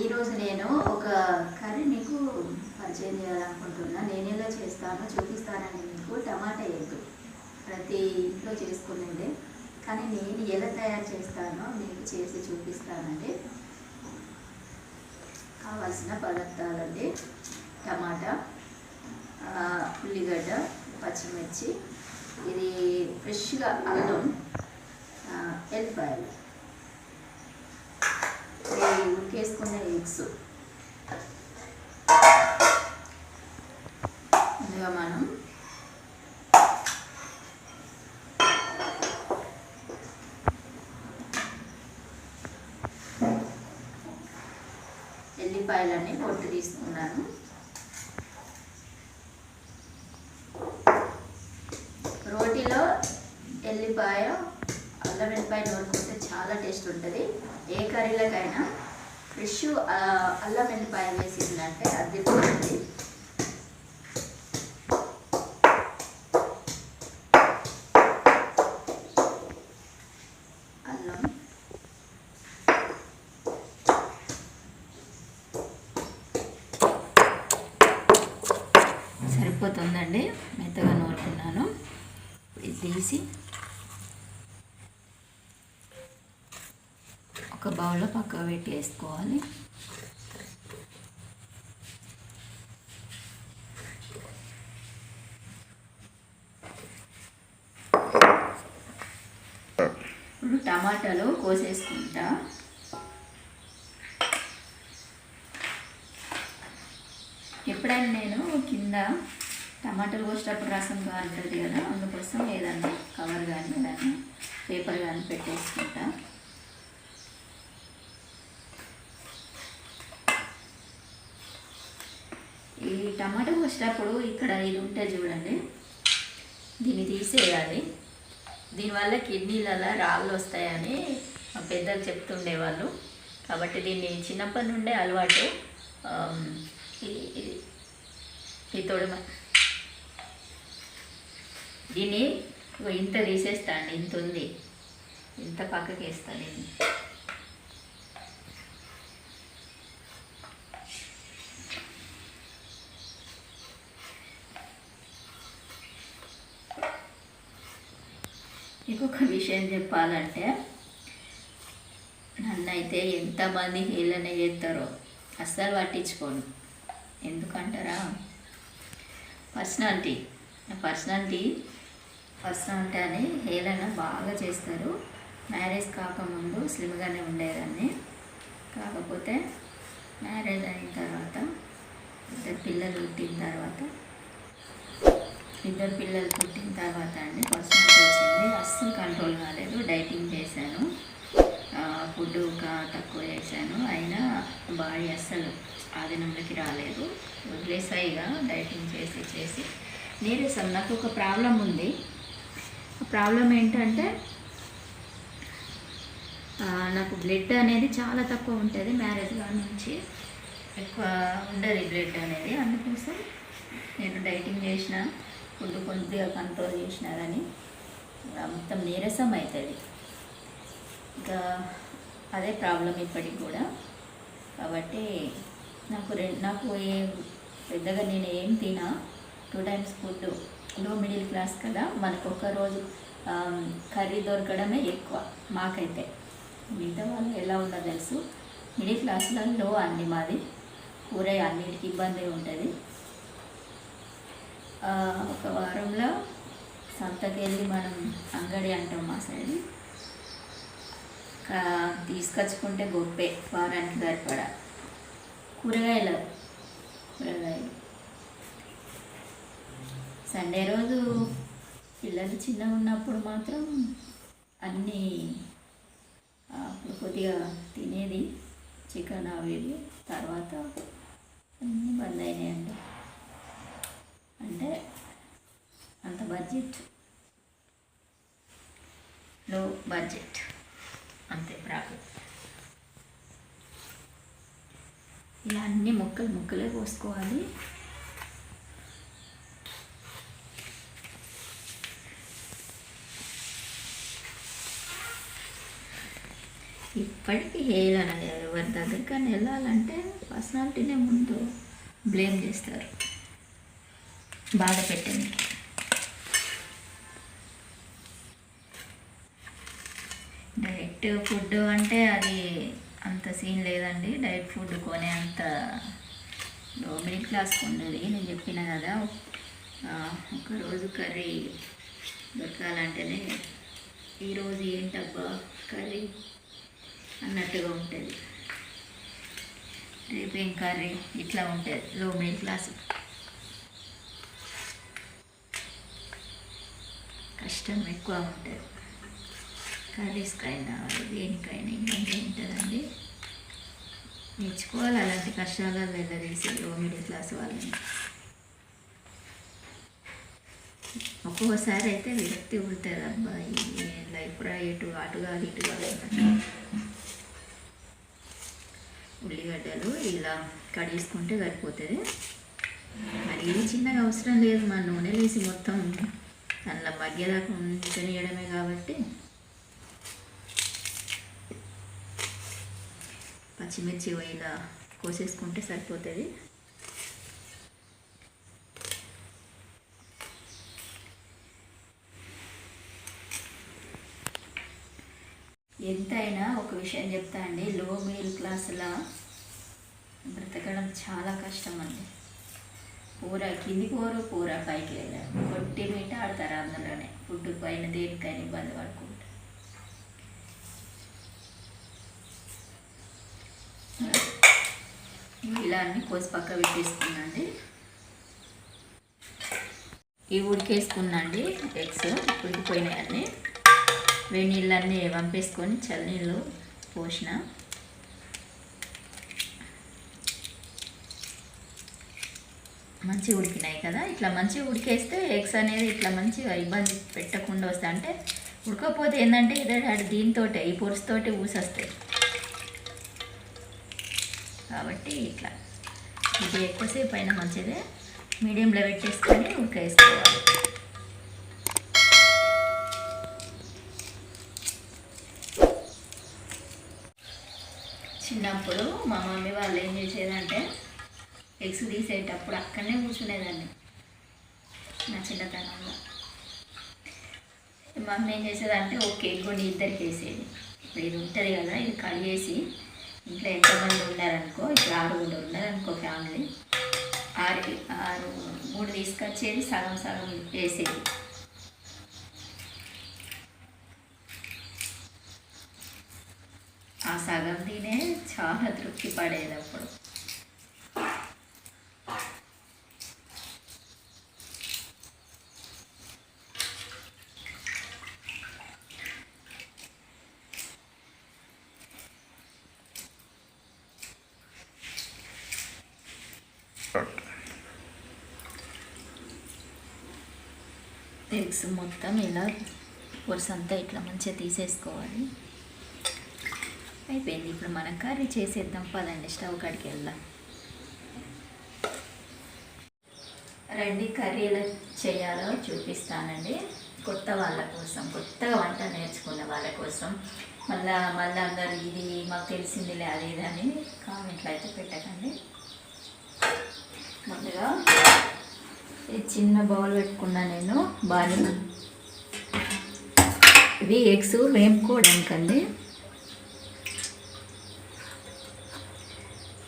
ఈరోజు నేను ఒక కర్రీ మీకు పరిచయం చేయాలనుకుంటున్నా. నేను ఎలా చేస్తానో చూపిస్తానని మీకు. టమాటా ఎగ్ ప్రతి ఇంట్లో చేసుకునేదే. కానీ నేను ఎలా తయారు చేస్తానో మీకు చేసి చూపిస్తానండి. కావాల్సిన పదార్థాలండి. టమాటా ఉల్లిగడ్డ పచ్చిమిర్చి. ఇది ఫ్రెష్గా అల్లం ఆ, ఎల్లిపాయలు ఉడికేసుకున్న ఎగ్స్. ముందుగా మనం. ఎల్లిపాయలన్నీ పొట్టు తీసుకున్నాను. రోటీలో ఎల్లిపాయ అల్లం వెల్లిపాయ నూరుకుంటే చాలా టేస్ట్ ఉంటుంది. ఏ కర్రీలకైనా ఫ్రెష్ అల్లం వెల్లిపాయ వేసిందంటే అది పోతుంది ఒక బౌల్లో పక్క పెట్టి వేసుకోవాలి. ఇప్పుడు టమాటాలు కోసేసుకుంటా. ఎప్పుడైనా నేను కింద టమాటాలు కోసేటప్పుడు రసం కారుతుంది కదా అందుకోసం ఏదన్నా కవర్ కానీ ఏదన్నా పేపర్ కానీ పెట్టేసుకుంటా ఈ వచ్చినప్పుడు ఇక్కడ ఇది ఉంటే చూడండి. దీన్ని తీసేయాలి. దీనివల్ల కిడ్నీలలో రాళ్ళు వస్తాయని మా పెద్దలు చెప్తుండేవాళ్ళు. కాబట్టి దీన్ని చిన్నప్పటి నుండే అలవాటు. ఈ- తోడు తొడమ దీన్ని ఇంత తీసేస్తాను ఇంత ఉంది. ఇంత పక్కకి వేస్తాను ఇంకొక విషయం చెప్పాలంటే నన్నైతే ఎంతమంది హేళన చేస్తారో అస్సలు పట్టించుకోను. ఎందుకంటారా? పర్సనాలిటీ. పర్సనాలిటీ పర్సనాలిటీ అని హేళన బాగా చేస్తారు. మ్యారేజ్ కాకముందు స్లిమ్గానే ఉండేదాన్ని. కాకపోతే మ్యారేజ్ అయిన తర్వాత ఇద్దరు పిల్లలు పుట్టిన తర్వాత ఇద్దరు పిల్లలు పుట్టిన తర్వాత అండి ఫస్ట్ వచ్చింది. అస్సలు కంట్రోల్ కాలేదు. డైటింగ్ చేశాను. ఫుడ్ తక్కువ చేశాను. అయినా బాడీ అస్సలు ఆధీనంలోకి రాలేదు. వదిలేసాయిగా డైటింగ్ చేసి చేసి. నీరసం నాకు ఒక ప్రాబ్లం ఉంది. ప్రాబ్లం ఏంటంటే నాకు బ్లడ్ అనేది చాలా తక్కువ ఉంటుంది. మ్యారేజ్ కాడ నుంచి ఎక్కువ ఉండదు బ్లడ్ అనేది. అందుకోసం నేను డైటింగ్ చేసిన. ఫుడ్ కొద్దిగా కంట్రోల్ చేసినారని. కానీ మొత్తం నీరసం అవుతుంది ఇంకా అదే ప్రాబ్లం ఇప్పటికి కూడా. కాబట్టి నాకు రె నాకు ఏ పెద్దగా నేను ఏం తినా టూ టైమ్స్ ఫుడ్లో మిడిల్ క్లాస్ కదా మనకు ఒక రోజు కర్రీ దొరకడమే ఎక్కువ మాకైతే. మిగతా వాళ్ళు ఎలా ఉందో తెలుసు. మిడిల్ క్లాస్లో లో అన్ని మాది. కూర అన్నిటికీ ఇబ్బంది ఉంటుంది. ఒక వారంలో సంతకెళ్ళి మనం అంగడి అంటాం మా సైడ్. తీసుకొచ్చుకుంటే గొప్పే వారానికి సరిపడా. కూరగాయలు కూరగాయలు. సండే రోజు పిల్లలు చిన్నగా ఉన్నప్పుడు మాత్రం అన్నీ అప్పుడు కొద్దిగా తినేది చికెన్ అవి తర్వాత అన్నీ బంద్ అయినాయండి అంటే అంత బడ్జెట్. లో బడ్జెట్. అంతే ప్రాబ్లం ఇలా అన్ని ముక్కలు ముక్కలే కోసుకోవాలి. ఇప్పటికీ హేళన ఎవరి దగ్గరికైనా వెళ్ళాలంటే పర్సనాలిటీనే ముందు బ్లేమ్ చేస్తారు. బాధ పెట్టండి. డైట్ ఫుడ్ అంటే అది అంత సీన్ లేదండి. డైట్ ఫుడ్ కొనే అంత లో మిడిల్ క్లాస్ ఉండదు. నేను చెప్పిన కదా ఒకరోజు ఒక రోజు కర్రీ దొరకాలంటేనే ఈరోజు ఏంటబ్బా కర్రీ అన్నట్టుగా ఉంటుంది. రేపు ఏం కర్రీ? ఇట్లా ఉంటుంది లో మిడిల్ క్లాస్. కష్టం ఎక్కువ ఉంటుంది. కర్రీస్కైనా దేనికైనా ఇబ్బంది ఉంటుందండి. నేర్చుకోవాలి అలాంటి కష్టాలలో వెళ్ళదీసి లో మిడిల్ క్లాస్ వాళ్ళని. ఒక్కొక్కసారి అయితే విరక్తి పుడుతుంది అబ్బాయి ఈ లైఫ్ రా అటు కాదు ఇటు కాదు ఉల్లిగడ్డలు ఇలా కడిగేసుకుంటే సరిపోతుంది. మరి ఇది చిన్నగా అవసరం లేదు మా నూనె వేసి మొత్తం అందులో మగ్గేదాకా ఉంచనియడమే కాబట్టి. పచ్చిమిర్చి ఇలా కోసేసుకుంటే సరిపోతుంది. ఎంతైనా ఒక విషయం చెప్తా అండి లో మిడిల్ క్లాస్లా బ్రతకడం చాలా కష్టం అండి. పూర కింది పోరు పూర పైకి వెళ్ళారు కొట్టి మీట ఆడతారు అందులోనే. ఫుడ్ పైన దేనికైనా ఇబ్బంది పడుకుంటారు ఇలా కోసి పక్క పెట్టేసుకున్నాండి. ఇవి ఉడికేసుకున్నాండి ఎగ్స్ ఉడికిపోయినాయన్నీ వేడి నీళ్ళన్నీ పంపేసుకొని చల్లనీళ్ళు పోసిన. మంచిగా ఉడికినాయి కదా? ఇట్లా మంచిగా ఉడికేస్తే ఎగ్స్ అనేది ఇట్లా మంచిగా ఇబ్బంది పెట్టకుండా వస్తాయి. అంటే ఉడకపోతే ఏంటంటే ఇదే దీంతో ఈ పొరుసుతోటి ఊసొస్తాయి. కాబట్టి ఇట్లా. ఇది ఎక్కువసేపు అయినా మంచిదే. మీడియంలో పెట్టేసుకొని ఉడకేసుకోవాలి చిన్నప్పుడు మా మమ్మీ వాళ్ళు ఏం చేసేదంటే ఎగ్స్ తీసేటప్పుడు అక్కడనే కూర్చునేదాన్ని నా చిన్నతనంలో. మా మమ్మీ ఏం చేసేదంటే ఒక ఎగ్ ఇద్దరికి వేసేది ఇప్పుడు ఇది ఉంటుంది కదా ఇది కడిగేసి ఇంట్లో ఎంతమంది ఉన్నారనుకో ఇప్పుడు ఆరుగురు ఉన్నారనుకో ఫ్యామిలీ ఆరు ఆరు మూడు తీసుకొచ్చేది సగం సగం వేసేది. ఆ సగం తినే చాలా తృప్తి పడేది అప్పుడు ఎగ్స్ మొత్తం ఇలా అంతా ఇట్లా మంచిగా తీసేసుకోవాలి. అయిపోయింది. ఇప్పుడు మనం కర్రీ చేసేద్దాం. పదండి స్టవ్ కాడికి వెళ్దాం. రండి కర్రీ ఎలా చేయాలో చూపిస్తానండి. కొత్త వాళ్ళ కోసం కొత్తగా వంట నేర్చుకున్న వాళ్ళ కోసం. మళ్ళా మళ్ళీ అందరు ఇది మాకు తెలిసింది లేదని అని కామెంట్లు అయితే పెట్టకండి. ముందుగా ఈ చిన్న బౌల్ పెట్టుకున్నా నేను బాగా ఇవి ఎగ్స్ వేపుకోవడానికండి.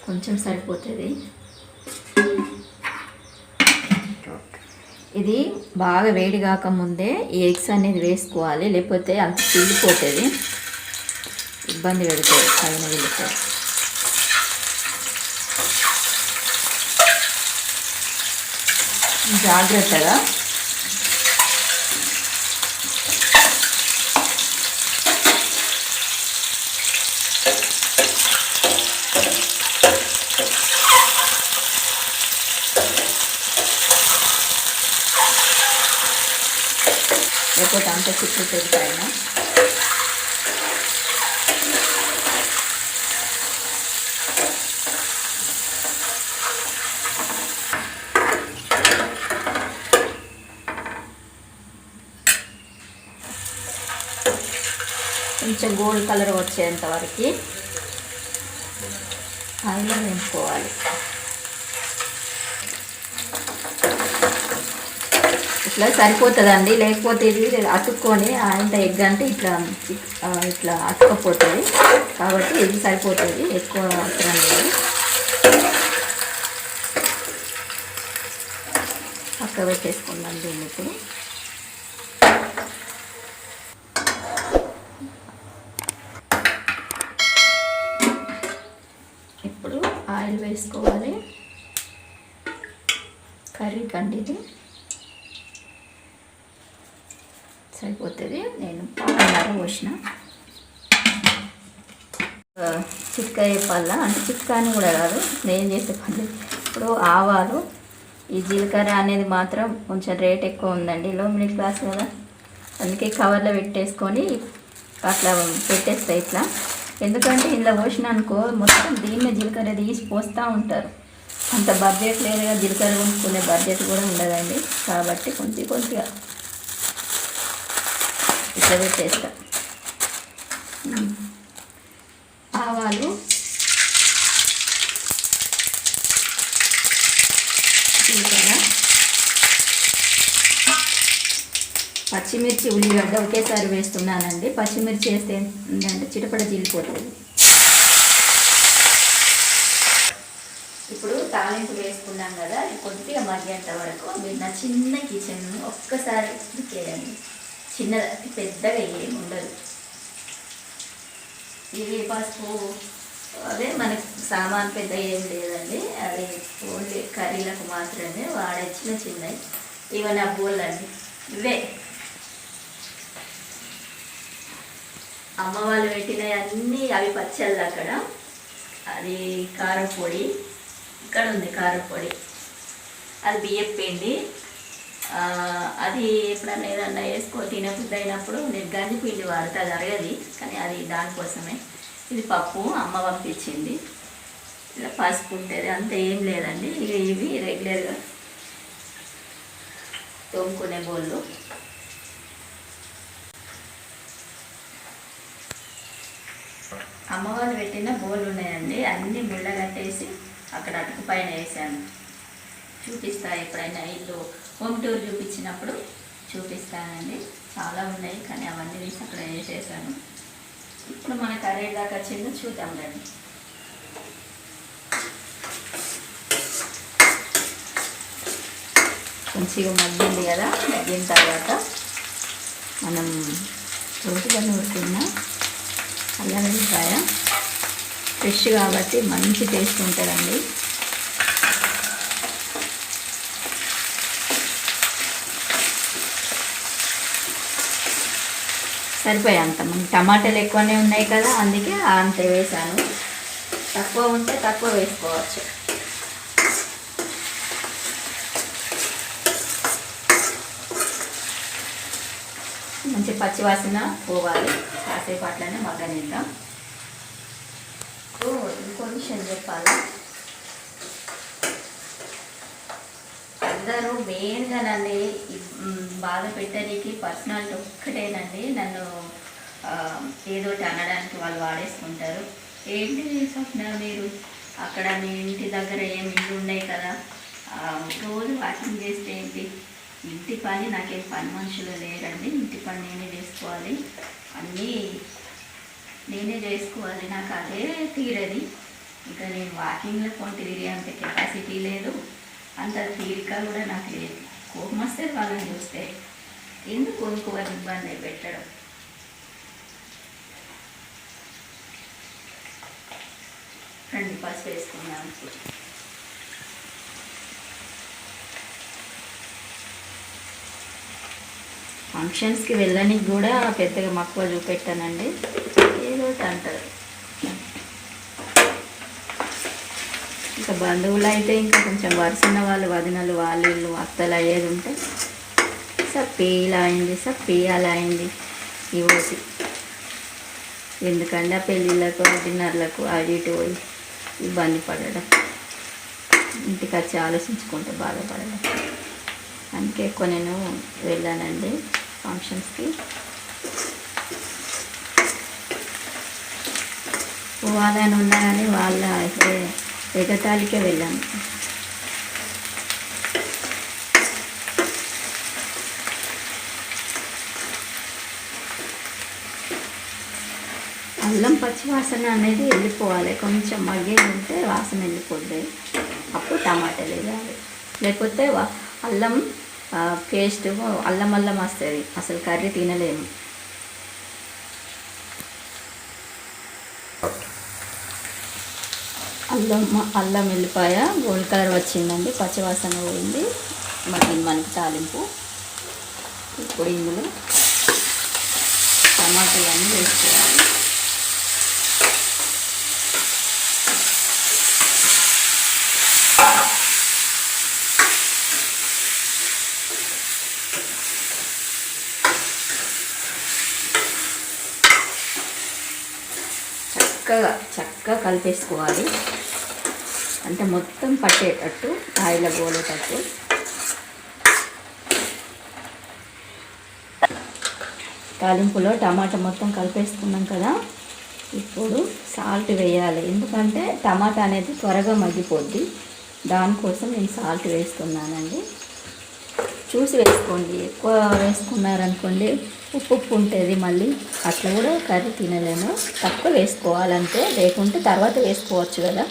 కొంచెం సరిపోతుంది. ఇది బాగా వేడి కాకముందే ఈ ఎగ్స్ అనేది వేసుకోవాలి లేకపోతే అంత చిల్లిపోతుంది ఇబ్బంది పెడుతుంది పైన వెళ్ళిపోతుంది జాగ్రత్తగా. లేకపోతే అంత చిక్కుతుంది పైన కొంచెం గోల్డ్ కలర్ వచ్చేంత వరకు ఆయిల్లో నింపుకోవాలి ఇట్లా సరిపోతుందండి. లేకపోతే ఇది అతుక్కొని ఆయంత ఎగ్ అంటే ఇట్లా ఇట్లా అతుక్కపోతుంది. కాబట్టి ఇది సరిపోతుంది. ఎక్కువ అవసరం లేదు. పక్క పెట్టేసుకుందాం దీన్ని ఇప్పుడు ఆయిల్ వేసుకోవాలి కర్రీ ఇది? సరిపోతుంది. నేను పావున్నర పోసిన. ఆ, పళ్ళ అంటే చిట్కా అని కూడా కాదు. నేను చేసే పని. ఇప్పుడు ఆవాలు ఈ జీలకర్ర అనేది మాత్రం కొంచెం రేట్ ఎక్కువ ఉందండి. లో మిడిల్ క్లాస్ కదా? అందుకే కవర్లో పెట్టేసుకొని అట్లా పెట్టేస్తాయి ఇట్లా. ఎందుకంటే ఇందులో పోసిన అనుకో మొత్తం దీన్ని జీలకర్ర తీసి పోస్తూ ఉంటారు. అంత బడ్జెట్ లేదుగా జీలకర్ర కొనుక్కునే బడ్జెట్ కూడా ఉండదండి. కాబట్టి కొంచెం కొద్దిగా ఇట్లా పెట్టేస్తా ఆవాలు. జీలకర్ర. పచ్చిమిర్చి ఉల్లిగడ్డ ఒకేసారి వేస్తున్నానండి. పచ్చిమిర్చి వేస్తే ఏంటంటే చిటపడ జీలిపోతుంది ఇప్పుడు తాలింపు వేసుకున్నాం కదా కొద్దిగా మగ్గేంత వరకు మీరు నా చిన్న కిచెన్ ఒక్కసారి చేయండి. చిన్న పెద్దగా ఏమి ఉండదు. ఇది పసుపు అదే మనకి సామాన్ పెద్ద ఏం లేదండి అది ఓన్లీ కర్రీలకు మాత్రమే వాడే చిన్న చిన్నవి ఇవన్నీ బోళ్ళండి ఇవే. అమ్మ వాళ్ళు పెట్టినవి అన్నీ అవి పచ్చళ్ళు అక్కడ అది కారం పొడి ఇక్కడ ఉంది కారపొడి. అది బియ్యం పిండి. అది ఎప్పుడన్నా ఏదన్నా వేసుకో తినబుద్ధి అయినప్పుడు నేను గంజి పిండి వాడితే అది అరగది. కానీ అది దానికోసమే. ఇది పప్పు అమ్మ పంపించింది. ఇలా పసుపు ఉంటుంది అంత ఏం లేదండి. ఇక ఇవి రెగ్యులర్గా తోముకునే బోళ్ళు. అమ్మవారు పెట్టిన బోళ్ళు ఉన్నాయండి. అన్నీ ముళ్ళ కట్టేసి అక్కడ అటుకు పైన వేసాను చూపిస్తా ఎప్పుడైనా ఇల్లు హోమ్ టూర్ చూపించినప్పుడు చూపిస్తానండి. చాలా ఉన్నాయి కానీ అవన్నీ వేసి అక్కడ వేసేసాను. ఇప్పుడు మన కర్రీ దాకా వచ్చిందో చూద్దాం రండి. మంచిగా మగ్గింది కదా? మగ్గిన తర్వాత మనం రోటిగా నూరుకున్న అల్లం వెల్లిపాయ ఫ్రెష్ కాబట్టి మంచి టేస్ట్ ఉంటుందండి. సరిపోయే అంత టమాటాలు ఎక్కువనే ఉన్నాయి కదా అందుకే అంత వేసాను. తక్కువ ఉంటే తక్కువ వేసుకోవచ్చు. మంచి పచ్చివాసన పోవాలి. కాసేపు అట్లనే మగ్గనిద్దాం. చెప్పాలి. అందరూ మెయిన్గా నన్ను బాధ పెట్టడానికి పర్సనాలిటీ ఒక్కటేనండి. నన్ను ఏదో అనడానికి వాళ్ళు వాడేసుకుంటారు. ఏంటి స్వప్న మీరు? అక్కడ మీ ఇంటి దగ్గర ఏం ఇల్లు ఉన్నాయి కదా? రోజు వాకింగ్ చేస్తే ఏంటి? ఇంటి పని నాకేం పని మనుషులు లేరండి. ఇంటి పని నేనే చేసుకోవాలి. అన్నీ నేనే చేసుకోవాలి. నాకు అదే తీరది. ఇంకా నేను వాకింగ్లో కొంత తిరిగే అంత కెపాసిటీ లేదు. అంత తీరిక కూడా నాకు లేదు. కోపం వస్తే వాళ్ళని చూస్తే ఎందుకు ఇంకోవారి ఇబ్బంది పెట్టడం? రెండు పసుపు వేసుకున్నాను. ఫంక్షన్స్కి వెళ్ళడానికి కూడా పెద్దగా మక్కువ చూపెట్టానండి. ఏదో అంటారు. ఇంకా బంధువులు అయితే ఇంకా కొంచెం వరుసన్న వాళ్ళు వదినలు వాళ్ళు వీళ్ళు అత్తలు అయ్యేది ఉంటే సప్పి ఇలా అయింది సప్పి అలా అయింది ఈ ఓసి ఎందుకంటే ఆ పెళ్ళిళ్ళకు డిన్నర్లకు అటు ఇటు పోయి ఇబ్బంది పడడం. ఇంటికి వచ్చి ఆలోచించుకుంటే బాధపడడం. అందుకే ఎక్కువ నేను వెళ్ళానండి ఫంక్షన్స్కి. పోవాలని ఉన్నా కానీ వాళ్ళ అయితే ఎగతాళికే వెళ్ళాము అల్లం పచ్చి వాసన అనేది వెళ్ళిపోవాలి. కొంచెం మగ్గే ఉంటే వాసన వెళ్ళిపోద్ది. అప్పుడు టమాటాలు వేయాలి. లేకపోతే వా- అల్లం పేస్ట్ అల్లం అల్లం వస్తుంది. అసలు కర్రీ తినలేము. అల్లం అల్లం వెల్లిపాయ గోల్డ్ కలర్ వచ్చిందండి పచ్చివాసన పోయింది. మరి మనకి తాలింపు ఇప్పుడు ఇందులో టమాటాలు అన్నీ వేసుకోవాలి చక్కగా చక్కగా కలిపేసుకోవాలి. అంటే మొత్తం పట్టేటట్టు ఆయిల గోలేటట్టు తాలింపులో టమాటా మొత్తం కలిపేసుకున్నాం కదా. ఇప్పుడు సాల్ట్ వేయాలి. ఎందుకంటే టమాటా అనేది త్వరగా మగ్గిపోద్ది. దానికోసం నేను సాల్ట్ వేస్తున్నానండి. చూసి వేసుకోండి. ఎక్కువ వేసుకున్నారనుకోండి ఉప్పు ఉప్పు ఉంటుంది మళ్ళీ. అట్లా కూడా కర్రీ తినలేము తక్కువ వేసుకోవాలంటే లేకుంటే తర్వాత వేసుకోవచ్చు కదా.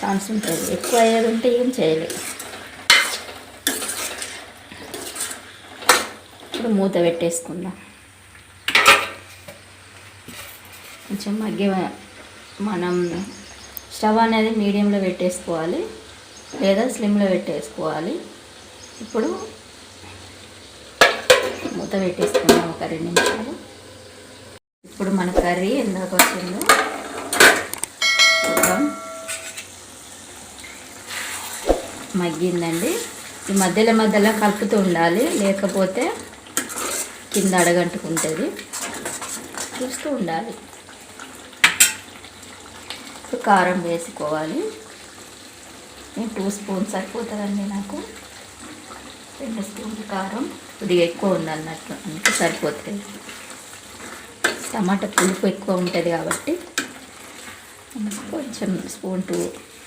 ఛాన్స్ ఉంటుంది. ఎక్కువ అయ్యేది ఉంటే ఏం చేయలేదు ఇప్పుడు మూత పెట్టేసుకుందాం. కొంచెం మగ్గి మనం స్టవ్ అనేది మీడియంలో పెట్టేసుకోవాలి. లేదా స్లిమ్లో పెట్టేసుకోవాలి. ఇప్పుడు మూత పెట్టేసుకుందాం ఒక రెండు నిమిషాలు. ఇప్పుడు మన కర్రీ ఎందుకు వచ్చిందో చూద్దాం. మగ్గిందండి. ఈ మధ్యలో మధ్యలో కలుపుతూ ఉండాలి. లేకపోతే కింద అడగంటుకుంటుంది. చూస్తూ ఉండాలి. ఇప్పుడు కారం వేసుకోవాలి. నేను టూ స్పూన్స్ సరిపోతుందండి నాకు. రెండు స్పూన్లు కారం. కొద్దిగా ఎక్కువ ఉంది అన్నట్టు అందుకే సరిపోతుంది. టమాటా పులుపు ఎక్కువ ఉంటుంది కాబట్టి కొంచెం స్పూన్ టూ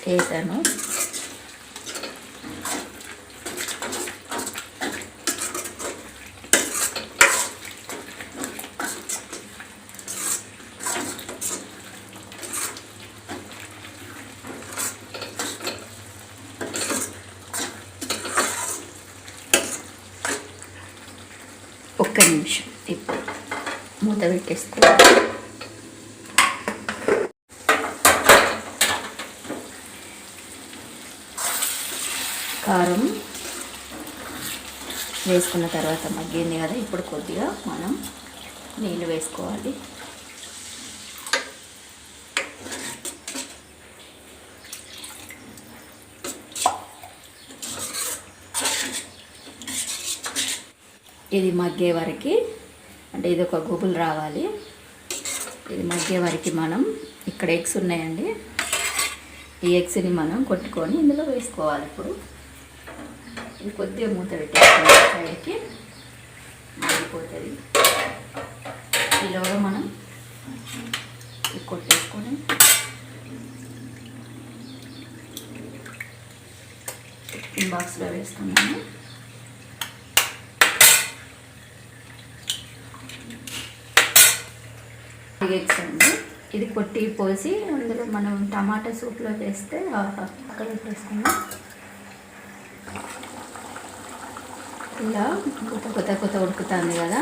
వేసాను. ఒక్క నిమిషం. ఇప్పుడు మూత పెట్టేసుకోవాలి కారం వేసుకున్న తర్వాత మగ్గింది కదా ఇప్పుడు కొద్దిగా మనం నీళ్ళు వేసుకోవాలి. ఇది మగ్గే వరకు అంటే ఇది ఒక గుబులు రావాలి. ఇది మగ్గే వరకు మనం ఇక్కడ ఎగ్స్ ఉన్నాయండి. ఈ ఎగ్స్ని మనం కొట్టుకొని ఇందులో వేసుకోవాలి ఇప్పుడు. ఇది కొద్దిగా మూత పెట్టేసుకోవాలి సైడ్కి మగ్గిపోతుంది. ఈలోగా మనం కొట్టేసుకొని బాక్స్లో వేసుకున్నాము ఎగ్స్ అండి ఇది కొట్టి పోసి అందులో మనం టమాటా సూప్లో వేస్తే అక్కడ పెట్టేసుకుందాం. ఇలా కొత్త కొత్త కొత్త ఉడుకుతుంది కదా.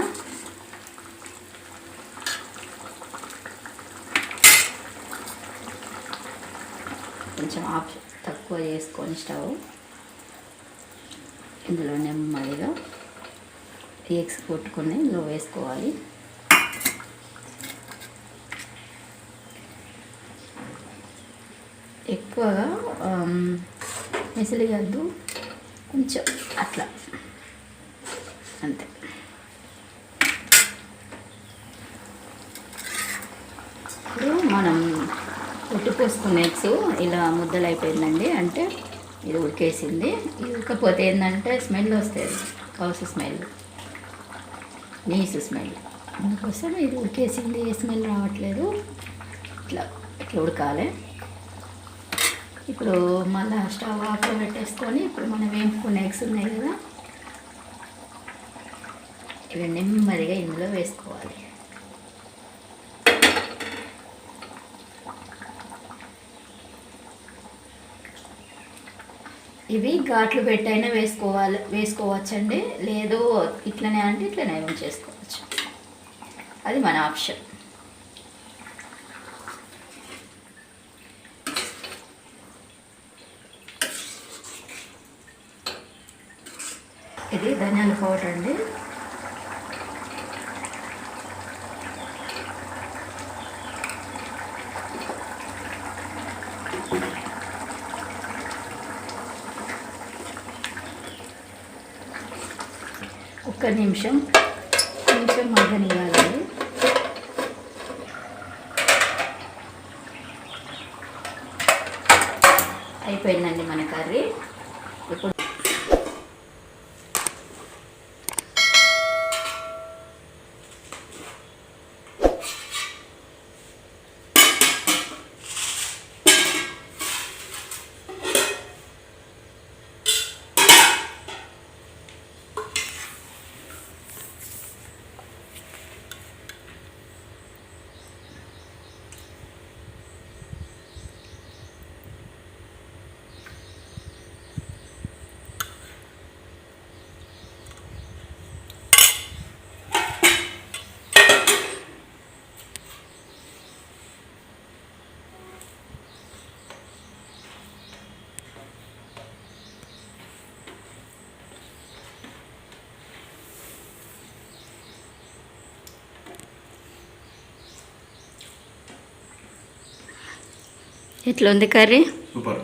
కొంచెం ఆఫ్ తక్కువ చేసుకొని స్టవ్. ఇందులో నెమ్మదిగా ఎగ్స్ కొట్టుకొని ఇందులో వేసుకోవాలి. ఎక్కువగా మెసిలిగద్దు కొంచెం అట్లా. అంతే. ఇప్పుడు మనం ఉట్టుపోసుకున్న ఎగ్స్ ఇలా ముద్దలు అయిపోయిందండి అంటే ఇది ఉడికేసింది. ఇది ఉడకపోతే ఏంటంటే స్మెల్ వస్తుంది. కౌసు స్మెల్. నీసు స్మెల్. అందుకోసం ఇది ఉడికేసింది. ఏ స్మెల్ రావట్లేదు. ఇట్లా ఇట్లా ఉడకాలి. ఇప్పుడు మళ్ళీ స్టవ్ ఆఫ్లో పెట్టేసుకొని ఇప్పుడు మనం వేపుకున్న ఎగ్స్ ఉన్నాయి కదా ఇవి నెమ్మదిగా ఇందులో వేసుకోవాలి. ఇవి ఘాట్లు పెట్టైనా వేసుకోవాలి వేసుకోవచ్చండి? లేదు ఇట్లనే అంటే ఇట్లనే ఉంచేసుకోవచ్చు. అది మన ఆప్షన్. ఇది ధనియాల పౌడర్ అండి. ఒక్క నిమిషం కొంచెం మగ్గనివ్వాలి అయిపోయిందండి మన కర్రీ ఇప్పుడు ఎట్లా ఉంది కర్రీ? సూపర్.